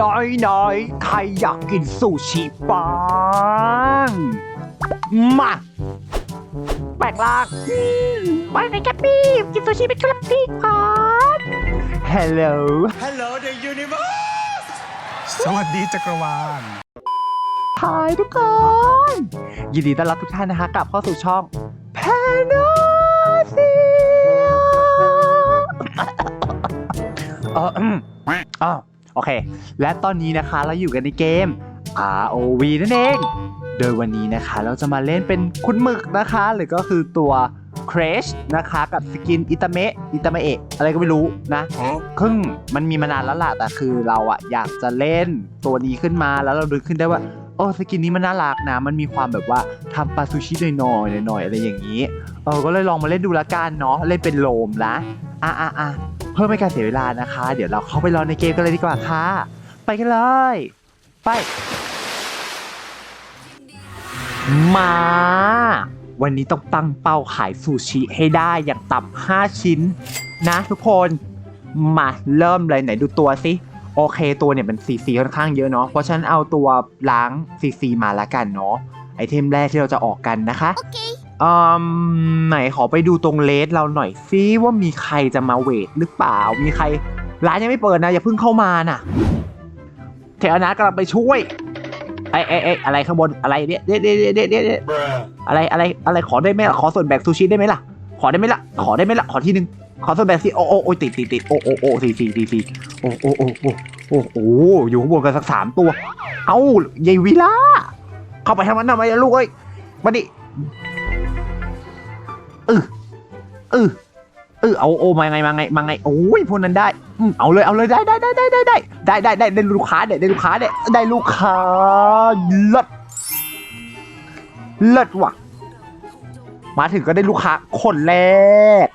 น้อยน้อยๆใครอยากกินซูชิบ้างมาแปลกลางมาในแคปปี้กินซูชิเป็นครับพี่ครับฮัลโหล Hello the universe สวัสดีจักรวาลฮายทุกคน ยินดีต้อนรับทุกท่านนะคะกลับเข้าสู่ช่องแพนเซียเอออืมอ๋อ โอเค และตอนนี้นะคะเราอยู่กันในเกม ROV นั่นเอง โดยวันนี้นะคะเราจะมาเล่นเป็นคุณหมึกนะคะ หรือก็คือตัวเครชนะคะกับสกินอิตาเมะอิตาเมะอะไรก็ไม่รู้นะครึ่งมันมีมานานแล้วล่ะแต่คือเราอะอยากจะเล่นตัวนี้ขึ้นมาแล้วเราดึกขึ้นได้ว่าโอ้สกินนี้มันน่ารักนะ มันมีความแบบว่าทำปลาซูชิหน่อยๆหน่อยๆอะไรอย่างนี้เออก็เลยลองมาเล่นดูละกันเนาะเล่นเป็นโลมนะอะอะอะ เพื่อไม่ให้การเสียเวลานะคะ เดี๋ยวเราเข้าไปรอในเกมกันเลยดีกว่าค่ะ ไปกันเลย ไป มา วันนี้ต้องตั้งเป้าขายซูชิให้ได้อย่างต่ำห้าชิ้น นะทุกคน มาเริ่มเลยไหนดูตัวสิโอเคตัวเนี่ยมันซีซีค่อนข้างเยอะเนาะเพราะฉะนันเอาตัวล้างซีซีมาละกันเนาะไอเทมแรกที่เราจะออกกันนะคะ อืมไหนขอไปดูตรงเลสเราหน่อยซิว่ามีใครจะมาเวทหรือเปล่า มีใครร้านยังไม่เปิดนะอย่าเพิ่งเข้ามาน่ะเทอนะกำลังไปช่วยไอ้ไอ้ไอ้อะไรข้างบนอะไรเนี่ยเด็ดเด็ดเด็ดเด็ดอะไรอะไรอะไรขอได้ไหมล่ะขอส่วนแบ่งซูชิได้ไหมล่ะ ขอได้ไหมล่ะ ขอได้ไหมล่ะขอที่หนึ่งขอส่วนแบ่งสิโอ้โอ้โอติดติดติดโอ้โอ้โอ้สี่สี่สี่สี่โอ้โอ้โอ้โอ้โอ้โอ้อยู่ข้างบนกันสักสามตัว เอ้ายายวิล่าเข้าไปทำมันทำไมลูกเอ้ยมาดิ เออเออเออเอาโอมาไงมาไงมาไงโอ้ยพวกนั้นได้อืมเอาเลยเอาเลยได้ได้ได้ได้ได้ได้ได้ได้ได้ได้ลูกค้าได้ได้ลูกค้าได้ได้ลูกค้าเลิศเลิศว่ะ มาถึงก็ได้ลูกค้าคนแรก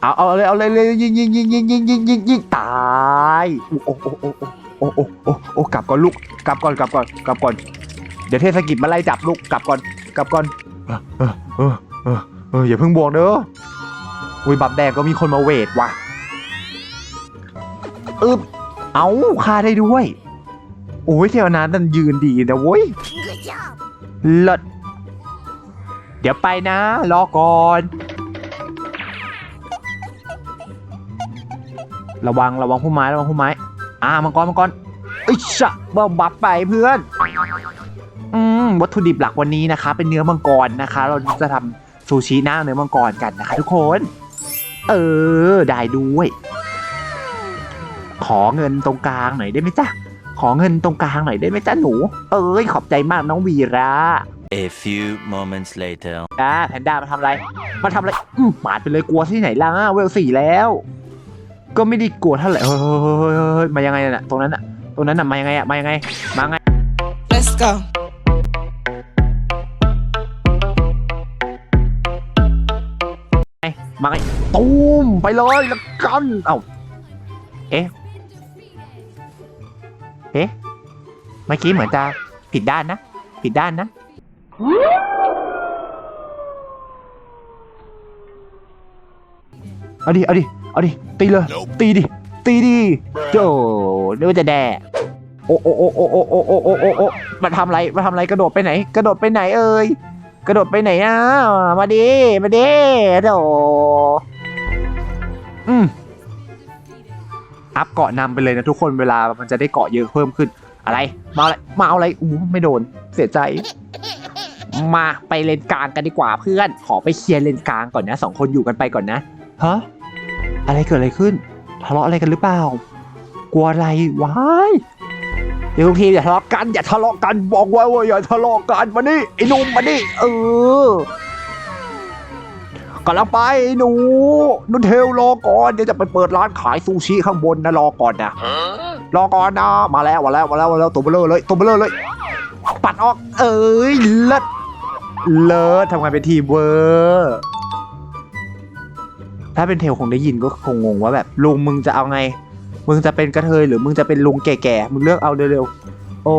เอาเอาเลยเอาเลยเลยยิงยิงยิงยิงยิงยิงยิงยิงตายโอ้โอ้โอ้โอ้โอ้โอ้โอ้โอ้กลับก่อนลูกกลับก่อนกลับก่อนกลับก่อน เดี๋ยวเทศกิจมาไล่จับลูกกลับก่อนกลับก่อน เอออย่าเพิ่งบวกเด้ออุ้ยบับแดงก็มีคนมาเวทว่ะอึบเอาฆ่าได้ด้วย โอ้ยเทวนานันยืนดีนะเว้ยเลิศเดี๋ยวไปนะ รอก่อน ระวังระวังผู้ไม้ระวังผู้ไม้ อ่ามังกรมังกรอ้ยชะบ้าบับไปเพื่อน อืมวัตถุดิบหลักวันนี้นะคะ เป็นเนื้อมังกรนะคะ เราจะทำ ซูชิหน้าเนื้อมังกรกันนะคะทุกคน เออ ได้ด้วย ขอเงินตรงกลางหน่อยได้ไหมจ๊ะ ขอเงินตรงกลางหน่อยได้ไหมจ๊ะหนู เอ้ยขอบใจมากน้องวีระ A few moments later. อ่าแพนด้ามาทำอะไร มาทำอะไรอืมปาดไปเลยกลัวที่ไหนล่ะเวลสี่แล้ว ก็ไม่ได้กลัวเท่าไหร่เฮ้ยเฮ้ยเฮ้ยเฮ้ยเฮ้ยมายังไงน่ะตรงนั้นน่ะตรงนั้นน่ะมายังไงอะมายังไงมาไง Let's go. มาไงตูมไปเลยแล้วกันเอ้าเอ๊ะเอ๊ะเมื่อกี้เหมือนจะผิดด้านนะ ผิดด้านนะเอาดิเอาดิเอาดิตีเลยตีดิตีดิโจนึกว่าจะแด่โอ้โอ้โอ้โอ้โอ้โอ้โอ้โอ้โอ้โอ้มาทำอะไรมาทำอะไรกระโดดไปไหน กระโดดไปไหนเอ่ย กระโดดไปไหนอะ มาดิ มาดิโดอืมอัพเกาะนำไปเลยนะทุกคนเวลามันจะได้เกาะเยอะเพิ่มขึ้น อะไร มาอะไรมาเอาอะไรอู้ไม่โดน เสียใจ มาไปเลนกลางกันดีกว่าเพื่อน ขอไปเคลียร์เลนกลางก่อนนะสองคนอยู่กันไปก่อนนะฮะอะไรเกิดอะไรขึ้นทะเลาะอะไรกันหรือเปล่ากลัวอะไรว้าย เดี๋ยวทุกทีมอย่าทะเลาะกันอย่าทะเลาะกันบอกไว้ว่าอย่าทะเลาะกันมานี่ไอ้หนุ่มมานี่เออกำลังไปไอหนูนุ่นเทลรอก่อนเดี๋ยวจะไปเปิดร้านขายซูชิข้างบนนะรอก่อนนะรอก่อนนะมาแล้วมาแล้วมาแล้วมาแล้วตัวเบลอร์เลยตัวเบลอร์เลย ปัดออก เอ้ยเลิศเลิศทำงานเป็นทีมเวอร์ถ้าเป็นเทลคงได้ยินก็คงงงว่าแบบลุงมึงจะเอาไง มึงจะเป็นกระเทยหรือมึงจะเป็นลุงแก่ๆ มึงเลือกเอาเร็วๆ โอ้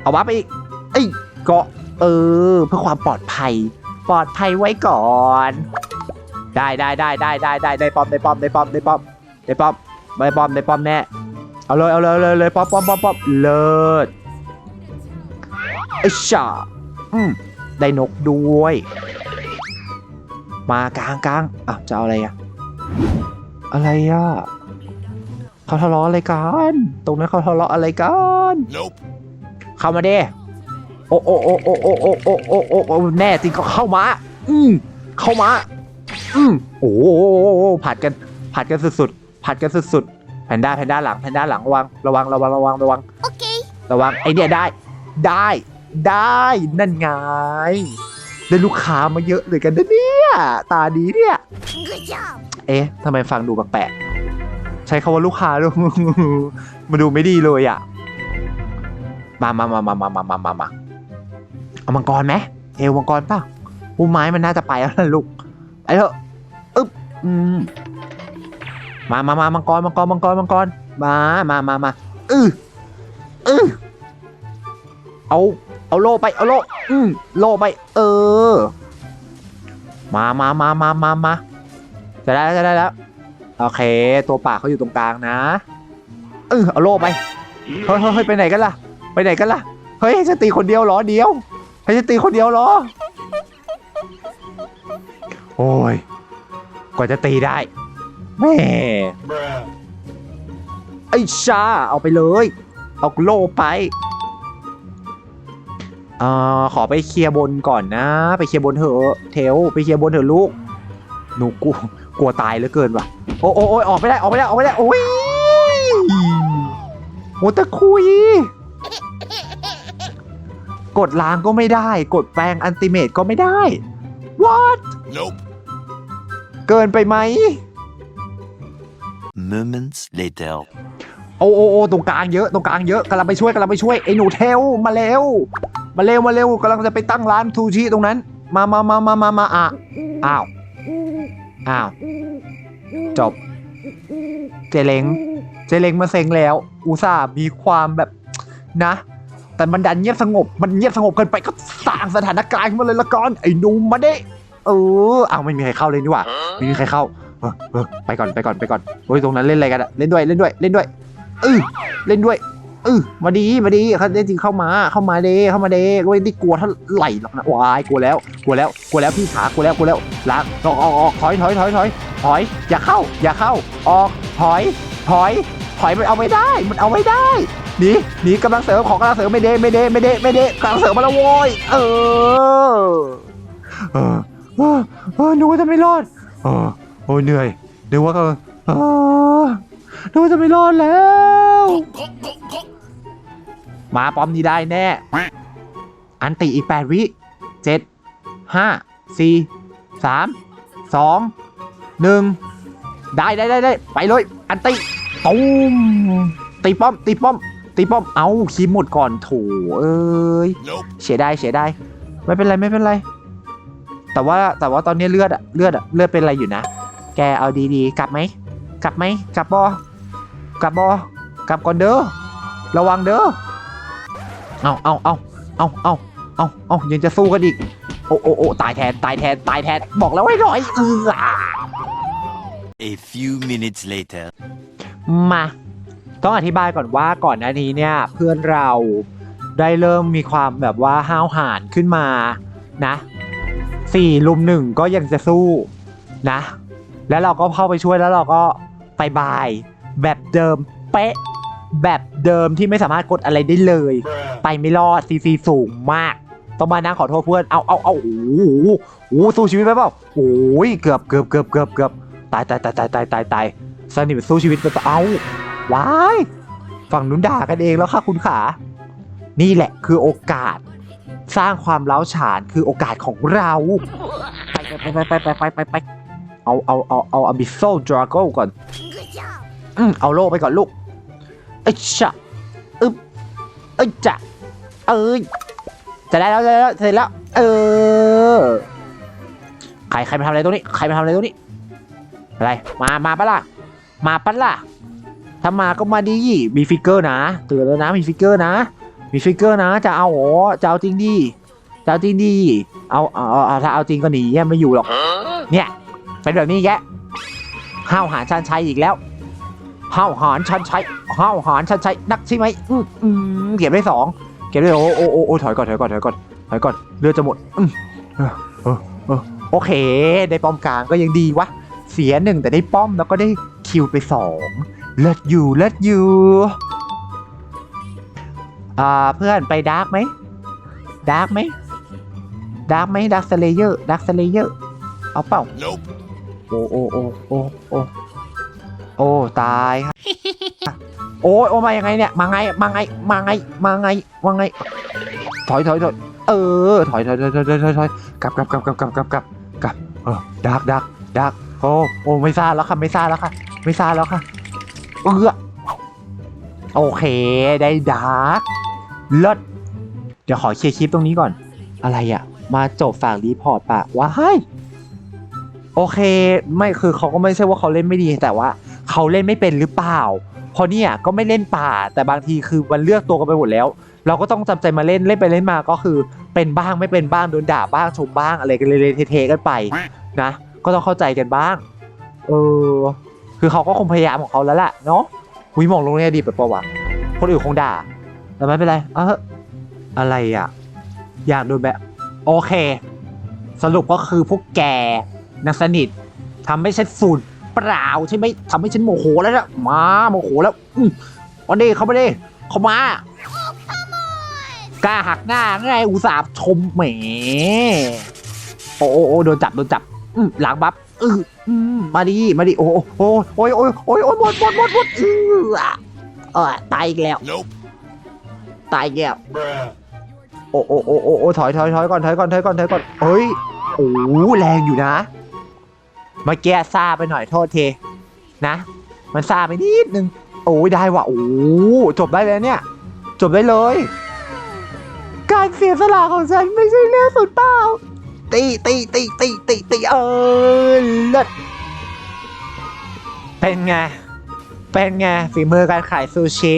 เอาวะไปอีกเอ้ยเกาะเออ เพื่อความปลอดภัย ปลอดภัยไว้ก่อน ได้ได้ได้ได้ได้ได้ได้ป้อมได้ป้อมได้ป้อมได้ป้อมได้ป้อมได้ป้อมได้ป้อมแน่เอาเลยเอาเลยเลยเลยป๊อปป๊อปป๊อปป๊อปเลิศไอ้ชาอืมได้นกด้วย มากลางกลางอะจะเอาอะไรอะ อะไรอะ เขาทะเลาะอะไรกัน ตรงนั้นเขาทะเลาะอะไรกัน Nope เข้ามาเด้โอ้โอ้โอ้โอ้โอ้โอ้โอ้โอ้โอ้โอ้แน่จริงก็เข้ามา อืมเข้ามา อืมโอ้โหผัดกัน ผัดกันสุดๆผัดกันสุดๆแพนด้าแพนด้าหลังแพนด้าหลังระวังระวังระวังระวังระวังโอเคระวังไอเนี่ยได้ ได้ ได้นั่นไงได้ลูกค้ามาเยอะเลยกันนะเนี่ยตาดีเนี่ย good job เอ๊ะทำไมฟังดูแปลกๆใช้คาว่าลูกค้าดูมาดูไม่ดีเลยอะ มามามามามามามามามาเอามังกรไหมเอวมังกรป่ะปูไม้มันน่าจะไปแล้วนะลูกไอ้เถอะอึ๊บอืมมามามามังกรมังกรมังกรมังกรมามามามาอืออือเอาเอาโล่ไปเอาโล่อืมโล่ไป เออ มามามามามามาจะได้แล้วจะได้แล้ว โอเค ตัวป่าเขาอยู่ตรงกลางนะ เออเอาโล่ไป เฮ้ยเฮ้ยเฮ้ยไปไหนกันล่ะ ไปไหนกันล่ะ เฮ้ยให้ฉันตีคนเดียวเหรอเดียวให้ฉันตีคนเดียวเหรอ โอ้ย กว่าจะตีได้ แม่ไอ้ชา เอาไปเลย เอาโล่ไปเอ่อขอไปเคลียร์บนก่อนนะ ไปเคลียร์บนเถอะ เทล ไปเคลียร์บนเถอะลูก หนูกลัว กลัวตายเหลือเกินว่ะ โอ้โอ้โอ้ยออกไม่ได้ออกไม่ได้ออกไม่ได้โอ้ยโหแต่คุย กดล้างก็ไม่ได้ กดแปลงอันติเมตก็ไม่ได้ what Nope เกินไปไหม Moments later. โอ้โอ้โอ้ตรงกลางเยอะตรงกลางเยอะกำลังไปช่วยกำลังไปช่วยไอ้หนูเทลมาเร็วมาเร็วมาเร็วกำลังจะไปตั้งร้านทูชิตรงนั้น มามามามามามาอะอ้าว อ้าว จบ เจเล้งเจเล้งมาเซ็งแล้ว อุตส่าห์มีความแบบนะ แต่มันดันเงียบสงบ มันเงียบสงบเกินไปก็สร้างสถานการณ์ขึ้นมาเลยละก่อนไอ้หนุ่มมาเด้เอออ้าวไม่มีใครเข้าเลยนี่หว่าไม่มีใครเข้าเออเออไปก่อนไปก่อนไปก่อนโอ้ยตรงนั้นเล่นอะไรกันอะเล่นด้วยเล่นด้วยเล่นด้วยเออเล่นด้วย เออมาดีมาดีเขาเล่นจริงเข้ามาเข้ามาเดเข้ามาเดก็ไม่ได้กลัวเท่าไหร่หรอกนะวายกลัวแล้วกลัวแล้วกลัวแล้วพี่ขากลัวแล้วกลัวแล้วล้างออกออกออกถอยถอยถอยถอยถอยอย่าเข้า อย่าเข้า ออกถอย ถอย ถอยมันเอาไม่ได้ มันเอาไม่ได้หนีหนีกำลังเสริมของกำลังเสริมไม่เด้ไม่เด้ไม่เด้ไม่เด้กำลังเสริมมาแล้วโว้ยเออเออเออเออนึกว่าจะไม่รอดเออโอ้ยเหนื่อยนึกว่าก็เออนึกว่าจะไม่รอดแล้ว มาป้อมนี้ได้แน่ อันติอีกแปดวิเจ็ดห้าสี่สามสองหนึ่งได้ได้ได้ได้ไปเลย อันติตูมตีป้อมตีป้อมตีป้อม เอาคีมหมดก่อนโถเอ้ย Nope เสียดายเสียดายไม่เป็นไรไม่เป็นไร แต่ว่าแต่ว่าตอนนี้เลือดอะเลือดอะเลือดเป็นอะไรอยู่นะ แกเอาดีๆ กลับไหม กลับไหม กลับบอกลับบอกลับก่อนเด้อ ระวังเด้อ เอาเอาเอาเอาเอาเอาเอายังจะสู้กันอีก โอ้โอ้โอ้ตายแทน ตายแทน ตายแทน บอกแล้วให้หน่อยเออ A few minutes later. มา ต้องอธิบายก่อนว่าก่อนหน้านี้เนี่ย เพื่อนเราได้เริ่มมีความแบบว่าห้าวหาญขึ้นมานะสี่ลุมหนึ่งก็ยังจะสู้นะ แล้วเราก็เข้าไปช่วยแล้วเราก็ไปบาย แบบเดิมเป๊ะแบบ เดิมที่ไม่สามารถกดอะไรได้เลย ไปไม่รอดซีซีสูงมาก ต้องมานั่งขอโทษเพื่อน เอาเอาเอาโอ้โหสู้ชีวิตไปเปล่าโอ้ยเกือบเกือบเกือบเกือบเกือบตายตายตายตายตายตายตายสนิมสู้ชีวิตไปเอาว้ายฝั่งนุ้นด่ากันเองแล้วค่ะคุณขา นี่แหละคือโอกาส สร้างความเล้าฉานคือโอกาสของเรา ไปไปไปไปไปไปไปเอาเอาเอาเอาอบิโซดราโก้ก่อน อืมเอาโล่ไปก่อนลูก เอ้ยชะอึ๊บเอ้ยจะเอ้ยจะได้แล้วจะได้แล้วเสร็จแล้ว เออ ใครใครมาทำอะไรตรงนี้ ใครมาทำอะไรตรงนี้ อะไร มา มาปะล่ะ มาปะล่ะ ถ้ามาก็มาดีมีฟิกเกอร์นะเตือนแล้วนะ มีฟิกเกอร์นะ มีฟิกเกอร์นะ จะเอาโอ้จะเอาจริงดีจะเอาจริงดี เอาเอาเอาเอาถ้าเอาจริงก็หนีแย่ไม่อยู่หรอก เนี่ย เป็นแบบนี้แกห้าวหาญชันชัยอีกแล้ว ห้าวหาญชันชัยห้าวหารชัดชัยนักใช่ไหมอืมอืมเก็บได้สองเก็บได้โอ้โอ้โอ้โอ้ถอยก่อนถอยก่อนถอยก่อนถอยก่อนเลือดจะหมดอืมเออเออเออโอเค ได้ป้อมกลางก็ยังดีวะเสียหนึ่งแต่ได้ป้อมแล้วก็ได้คิวไปสองเลิศอยู่เลิศอยู่อ่าเพื่อนไปดาร์กไหมดาร์กไหมดาร์กไหมดาร์กสเลเยอร์ดาร์กสเลเยอร์เอาเปล่า Nope. โอ้โอ้โอ้โอ้โอ้ โอ้ตายครับโอ้ยโอ้มายังไงเนี่ยมาไงมาไงมาไงมาไงมาไง ถอยถอยถอยเออถอยถอยถอยถอยถอยถอยถอยกลับกลับกลับกลับกลับกลับกลับกลับเออดักดักดักโอ้โอ้ไม่ซ่าแล้วค่ะไม่ซ่าแล้วค่ะ ไม่ซ่าแล้วค่ะเออโอเคได้ดักเลิศเดี๋ยวขอเคลียร์คลิปตรงนี้ก่อน อะไรอะมาจบฝากรีพอร์ตปะว่าให้โอเค ไม่คือเขาก็ไม่ใช่ว่าเขาเล่นไม่ดีแต่ว่า เขาเล่นไม่เป็นหรือเปล่าเพราะเนี่ยก็ไม่เล่นป่า แต่บางทีคือมันเลือกตัวกันไปหมดแล้ว เราก็ต้องจำใจมาเล่นเล่นไปเล่นมาก็คือ เป็นบ้างไม่เป็นบ้างโดนด่าบ้างชมบ้างอะไรกันเลยๆเทๆกันไปนะ ก็ต้องเข้าใจกันบ้าง เออ คือเขาก็คงพยายามของเขาแล้วแหละเนาะวิมองลงในอดีตแบบประวัติคนอื่นคงด่าแต่ไม่เป็นไรเอออะไรอะ อยากโดนแบบ โอเค สรุปก็คือพวกแกนักสนิททำให้ฉันฝุ่น เปล่าใช่ไหมทำให้ฉันโมโหแล้วนะมาโมโหแล้วอืวันนี้เขาไม่ได้เขามากล้าหักหน้าไงอุตส่าห์ชมแหมโอ้โอ้โดนจับโดนจับอืหลังบัฟอืออมาดิมาดิโอ้โอ้โอ้ยโอ้ยโอ้ยโอ้ยหมดหมดหมดหมดอืออะเออตายอีกแล้วตายอีกแล้วโอ้โอ้โอ้โอ้ถอยถอยถอยก่อนถอยก่อนถอยก่อนถอยก่อนเฮ้ยโอ้แรงอยู่นะ เมื่อกี้ซาไปหน่อยโทษทีนะ มันซาไปนิดนึงโอ้ยได้ว่ะโอ้จบได้เลยเนี่ย จบได้เลย การเสียสละของฉันไม่ใช่เรื่องสุดเปล่าตีตีตีตีตีตีเออเลิศเป็นไง เป็นไงฝีมือการขายซูชิ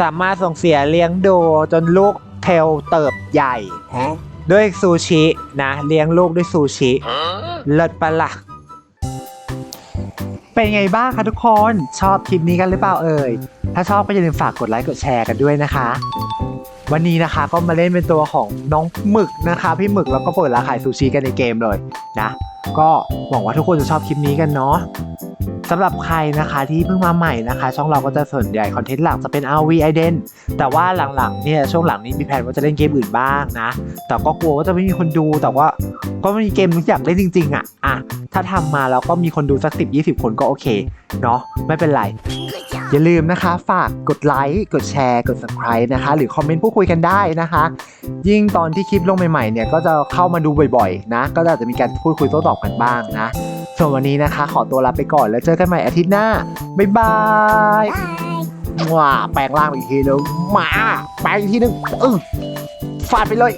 สามารถส่งเสียเลี้ยงดูจนลูกเทลเติบใหญ่ Huh? ด้วยซูชินะ เลี้ยงลูกด้วยซูชิ Huh? เลิศปะละ่ะ เป็นไงบ้างคะทุกคนชอบคลิปนี้กันหรือเปล่าเอ่ย ถ้าชอบก็อย่าลืมฝากกดไลค์กดแชร์กันด้วยนะคะ วันนี้นะคะก็มาเล่นเป็นตัวของน้องหมึกนะคะ พี่หมึกแล้วก็เปิดร้านขายซูชิกันในเกมเลยนะ ก็หวังว่าทุกคนจะชอบคลิปนี้กันเนาะ สำหรับใครนะคะที่เพิ่งมาใหม่นะคะ ช่องเราก็จะส่วนใหญ่คอนเทนต์หลักจะเป็น RV Iden แต่ว่าหลังๆเนี่ยช่วงหลังนี้มีแผนว่าจะเล่นเกมอื่นบ้างนะ แต่ก็กลัวว่าจะไม่มีคนดูแต่ว่าก็มีเกมที่อยากเล่นจริง ๆอะอะถ้าทำมาแล้วก็มีคนดูสักสิบยี่สิบคนก็โอเคเนาะไม่เป็นไร อย่าลืมนะคะฝากกดไลค์กดแชร์ กด subscribe นะคะ หรือคอมเมนต์พูดคุยกันได้นะคะ ยิ่งตอนที่คลิปลงใหม่ๆเนี่ยก็จะเข้ามาดูบ่อยๆนะ ก็อาจจะมีการพูดคุยโต้ตอบกันบ้างนะ ส่วนวันนี้นะคะ ขอตัวลาไปก่อนแล้วเจอกันใหม่อาทิตย์หน้า บ๊ายบายว้าแปลงร่างอีกทีนึงมาแปลงอีกทีนึงเออฟาดไปเลย